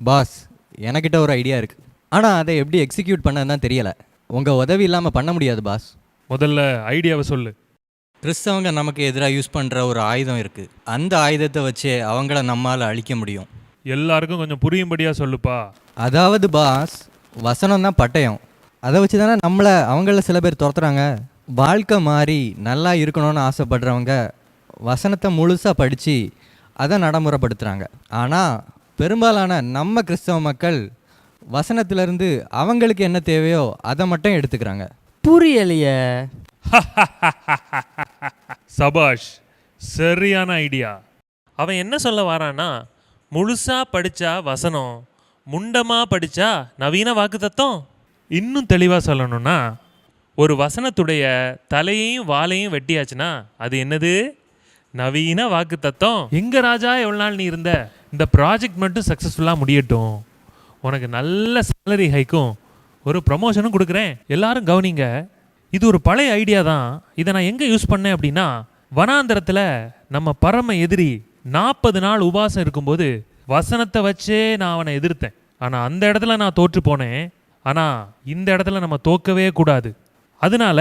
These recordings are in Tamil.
பாஸ் எனக்கிட்ட ஒரு ஐடியா இருக்கு. ஆனால் அதை எப்படி எக்ஸிக்யூட் பண்ண தான் தெரியல. உங்கள் உதவி இல்லாமல் பண்ண முடியாது பாஸ். முதல்ல ஐடியாவை சொல்லு. கிறிஸ்தவங்க நமக்கு எதிராக யூஸ் பண்ணுற ஒரு ஆயுதம் இருக்குது அந்த ஆயுதத்தை வச்சு அவங்கள நம்மால் அழிக்க முடியும். எல்லாருக்கும் கொஞ்சம் புரியும்படியா சொல்லுப்பா. அதாவது பாஸ் வசனம் தான் பட்டயம். அதை வச்சு தானே நம்மளை அவங்கள சில பேர் துரத்துறாங்க. வாழ்க்கை மாறி நல்லா இருக்கணும்னு ஆசைப்படுறவங்க வசனத்தை முழுசாக படித்து அதை நடைமுறைப்படுத்துகிறாங்க ஆனால் பெரும்பாலான நம்ம கிறிஸ்தவ மக்கள் வசனத்திலிருந்து அவங்களுக்கு என்ன தேவையோ அதை மட்டும் எடுத்துக்கிறாங்க. புரியலையே. சபாஷ் சரியான ஐடியா. அவன் என்ன சொல்ல வரான்னா முழுசா படிச்சா வசனம் முண்டமா படிச்சா நவீன வாக்கு தத்துவம் இன்னும் தெளிவா சொல்லணும்னா ஒரு வசனத்துடைய தலையையும் வாலையும் வெட்டியாச்சுன்னா அது என்னது? நவீன வாக்கு தத்துவம் எங்க ராஜா எவ்வளவு நாள் நீ இருந்த? இந்த ப்ராஜெக்ட் மட்டும் சக்ஸஸ்ஃபுல்லாக முடியட்டும். உனக்கு நல்ல சேலரி ஹைக்கும் ஒரு ப்ரமோஷனும் கொடுக்குறேன். எல்லாரும் கவனிங்க. இது ஒரு பழைய ஐடியா தான். இதை நான் எங்கே யூஸ் பண்ணேன் அப்படின்னா வனாந்தரத்தில் நம்ம பரம எதிரி நாற்பது நாள் உபாசம் இருக்கும்போது வசனத்தை வச்சே நான் அவனை எதிர்த்தேன். ஆனால் அந்த இடத்துல நான் தோற்று போனேன். ஆனால் இந்த இடத்துல நம்ம தோக்கவே கூடாது. அதனால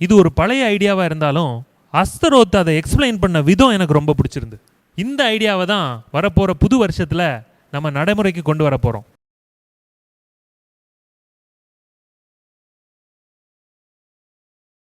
இது ஒரு பழைய ஐடியாவாக இருந்தாலும் அஸ்தரோத் அதை எக்ஸ்பிளைன் பண்ண விதம் எனக்கு ரொம்ப பிடிச்சிருந்து இந்த ஐடியாவை தான் வரப்போகிற புது வருஷத்தில் நம்ம நடைமுறைக்கு கொண்டு வர போகிறோம்